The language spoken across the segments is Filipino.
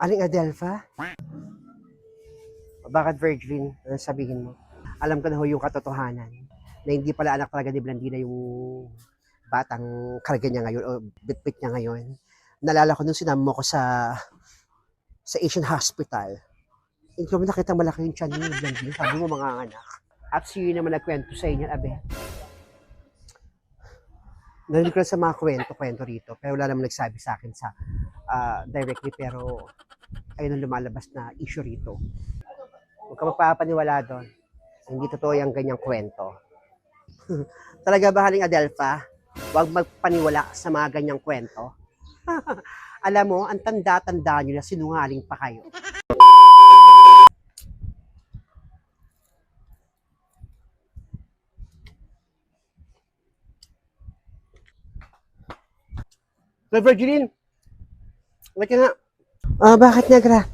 Aling Adelpha? Bakit Virgin? Ano sabihin mo? Alam ko na ho yung katotohanan na hindi pala anak talaga ni Blandina yung batang karga niya ngayon o bitbit niya ngayon. Nalala ko nung sinama ko sa sa Asian Hospital. Ko nakita malaki yung tiyan ni Blandina. Sabi mo mga anak. At sino naman nagkwento sa inyo, abe? Narinig ko sa mga kwento-kwento rito, pero wala naman nagsabi sa akin sa ah, directly, pero ayun ang lumalabas na issue rito. Huwag ka magpapaniwala doon. Hindi totoo yung ganyang kwento. Talaga ba, Haling Adelpha? Huwag magpaniwala sa mga ganyang kwento. Alam mo, ang tanda-tanda nyo na sinungaling pa kayo. Kay Virgilin, ka nga. Ah, bakit negra?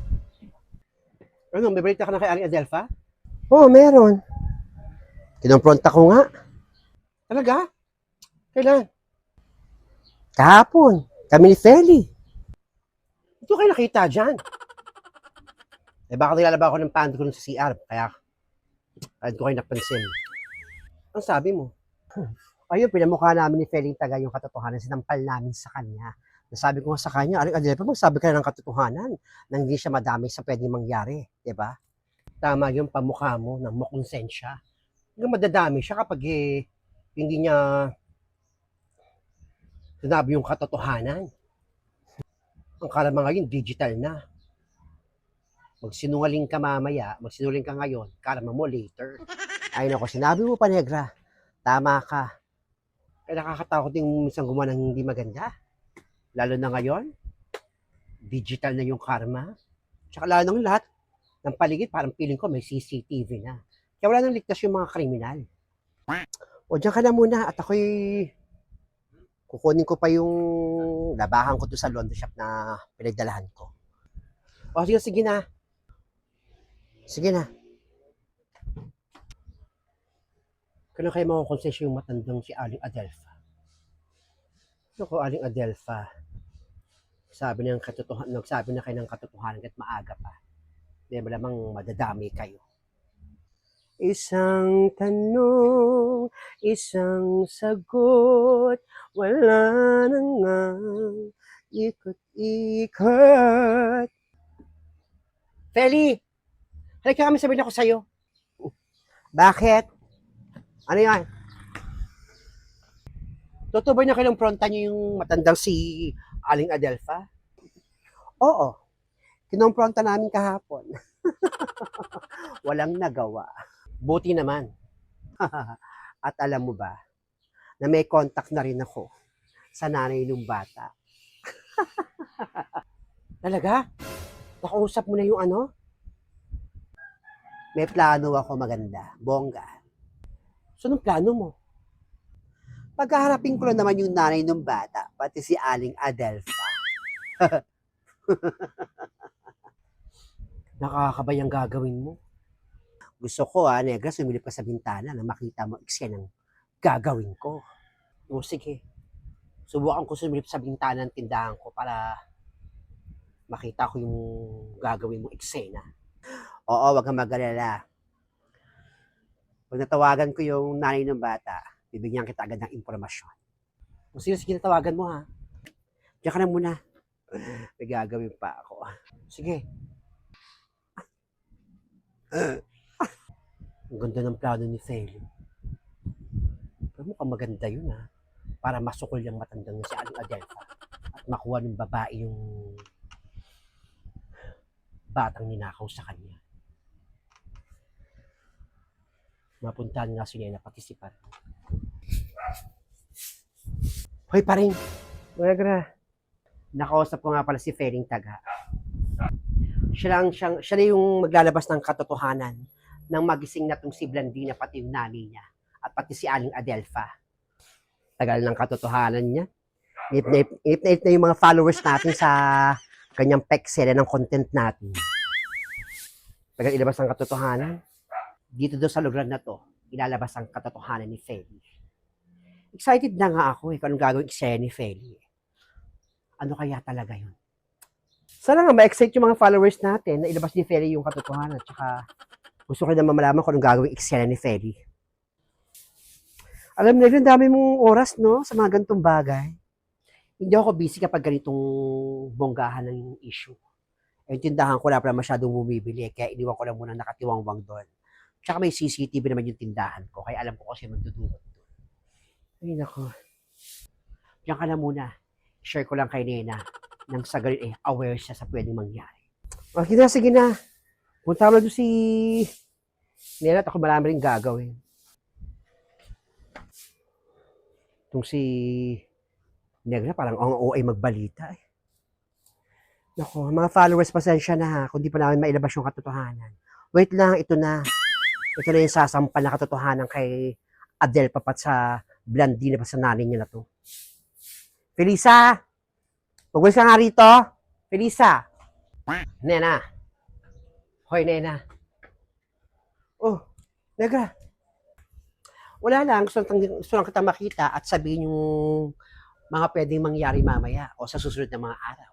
Ano, may balita ka na kay Aling Adelpha? Oo, oh, meron. Kinompronta ko nga. Talaga? Kailan? Kahapon. Kami ni Feli. Ito kayo nakita dyan. Eh baka nilalaba ako ng pando ko sa CR. Kaya, kaya ko kayo napansin. Ang sabi mo? Ayun, pinamukha namin ni Feli taga yung katotohanan. Sinampal namin sa kanya. Nasabi ko sa kanya, Aling Adelpha, magsabi ka na ng katotohanan nang hindi siya madami sa pwedeng mangyari. 'di ba? Tama yung pamukha mo ng mukonsensya. Hanggang madadami siya kapag eh, hindi niya sinabi yung katotohanan. Ang karama ngayon, digital na. Magsinungaling ka mamaya, magsinungaling ka ngayon, karama mo later. Ay nako, sinabi mo pa, Negra. Tama ka. Kaya nakakatakot yung minsan gumawa ng hindi maganda. Lalo na ngayon, digital na yung karma. Tsaka lalo ng lahat, ng paligid, parang feeling ko may CCTV na. Kaya wala nang ligtas yung mga kriminal. O dyan ka na muna at ako'y kukunin ko pa yung labahan ko doon sa laundry shop na pinagdalahan ko. O sige, sige na. Sige na. Kailan kayo makukonsensya yung matandang si Aling Adelpha? Naku, Aling Adelpha. Sabi ng katotohanan, nagsabi na kayo ng katotohanan at maaga pa. Di malamang madadami kayo. Isang tanong, isang sagot, wala na nga ikot-ikot. Feli! Halika kami sabihin ako sa'yo. Bakit? Ano yan? Totoo ba niya kailang pronta niyo yung matandang si Aling Adelpha? Oo. Kinompronta namin kahapon. Walang nagawa. Buti naman. At alam mo ba, na may contact na rin ako sa nanay ng bata. Talaga? Nakausap mo na yung ano? May plano ako maganda, bongga. So, anong plano mo? Pagkaharapin ko lang naman yung nanay ng bata, pati si Aling Adelpha. Nakakabay ang gagawin mo. Gusto ko, ah, Negra, sumilip ka sa bintana na makita mo eksena ng gagawin ko. O sige, subukan ko sumilip sa bintana ng tindahan ko para makita ko yung gagawin mo eksena. Oo, wag kang mag-alala. Pag natawagan ko yung nanay ng bata, bibigyan kita agad ng impormasyon. O sige, sige, natawagan mo ha. Diyan ka na muna. May gagawin pa ako. Sige. Ang ganda ng plano ni Feli. Pero mukhang maganda yun ha. Para masukol yung matandang si Aling Adelpha. At makuha ng babae yung batang ninakaw sa kanya. Mapuntahan nga siya na partisipan. Hoy pa rin. Magra. Nakausap ko nga pala si Feling Taga. Siya lang siyang, siya na yung maglalabas ng katotohanan ng magising na tong si Blandina pati yung nanay niya at pati si Aling Adelpha. Tagal ng katotohanan niya. Inip na na yung mga followers natin sa kanyang peksela ng content natin. Tagal ilabas ang katotohanan. Dito daw sa lugar na to, ilalabas ang katotohanan ni Feli. Excited na nga ako eh kung anong gagawin eksena ni Feli. Ano kaya talaga yun? Sana nga ma-excite yung mga followers natin na ilabas ni Feli yung katotohanan. Tsaka gusto ko naman malaman kung anong gagawing eksena ni Feli. Alam nila, dami mong oras, no? Sa mga ganitong bagay. Hindi ako busy kapag ganitong bonggahan ng issue. Eh, yung tindahan ko wala pala masyadong bumibili. Kaya iniwan ko lang muna nakatiwangwang doon. Tsaka may CCTV naman yung tindahan ko. Kaya alam ko kasi magdudukot doon. Ay, nako. Diyan ka na muna. Share ko lang kay Nena nang sa ganun eh, aware siya sa pwedeng mangyari. Okay na, sige na. Punta mo si Nena at ako marami rin gagawin. Itong si Negra, parang ang OA magbalita eh. Nako, mga followers, pasensya na ha, kung di pa namin mailabas yung katotohanan. Wait lang, ito na. Ito na yung sasampal na katotohanan kay Adele papat sa Blandina pa sa nanay niya na to. Felisa! Magwalis ka nga rito. Felisa! Nena. Hoy, Nena. Oh, Negra. Wala lang. Gusto lang, gusto lang kita makita at sabihin yung mga pwedeng mangyari mamaya o sa susunod na mga araw.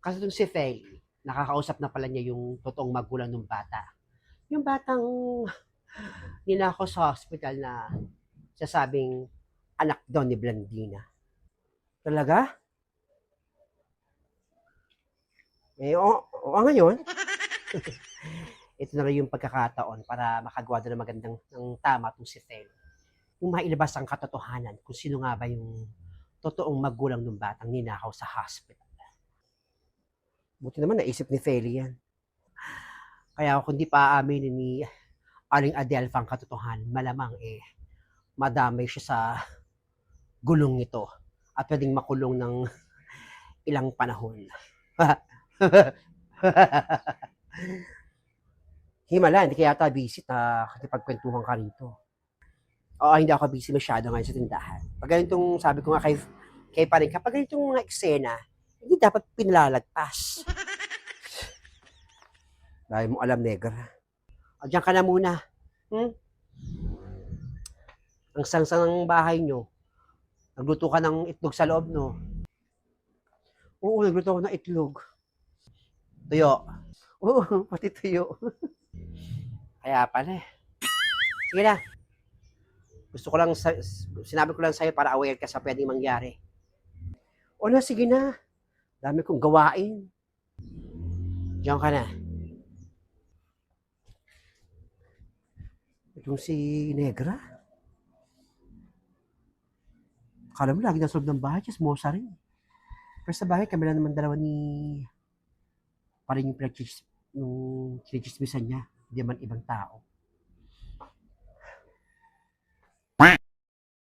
Kasi itong si Feli, nakakausap na pala niya yung totoong magulang ng bata. Yung batang ninako sa hospital na sasabing anak daw ni Blandina. Talaga? Eh, o, o ngayon, ito na rin yung pagkakataon para makagawa doon ng magandang ng tama itong si Feli. Yung mailabas ang katotohanan kung sino nga ba yung totoong magulang ng batang ninakaw sa hospital. Buti naman naisip ni Feli yan. Kaya kung di pa aaminin ni Aling Adelfa ang katotohanan, malamang eh, madamay siya sa gulong nito at pwedeng makulong ng ilang panahon. Himala, hindi kaya ata busy na nakipagkwentuhan ka rito. Oo, hindi ako busy masyado ngayon sa tindahan. Pag ganitong, sabi ko nga kay, kay parin, kapag ganitong mga eksena, hindi dapat pinalalagpas. Dahil mo alam, negra. O, ka na muna. Hmm? Ang sangsang ng bahay nyo. Nagluto ka ng itlog sa loob, no? Oo, nagluto ako ng itlog. Tuyo. Oo, pati tuyo. Kaya pala eh. Sige na. Gusto ko lang, sa, sinabi ko lang sa'yo para aware ka sa pwedeng mangyari. O na, sige na. Dami kong gawain. Diyan ka na. Itong si Negra. Akala mo lagi nasa loob ng bahay, just mosa rin. Pero sa bahay, kami naman dalawa ni pa rin yung chinichismisan niya. Hindi man ibang tao.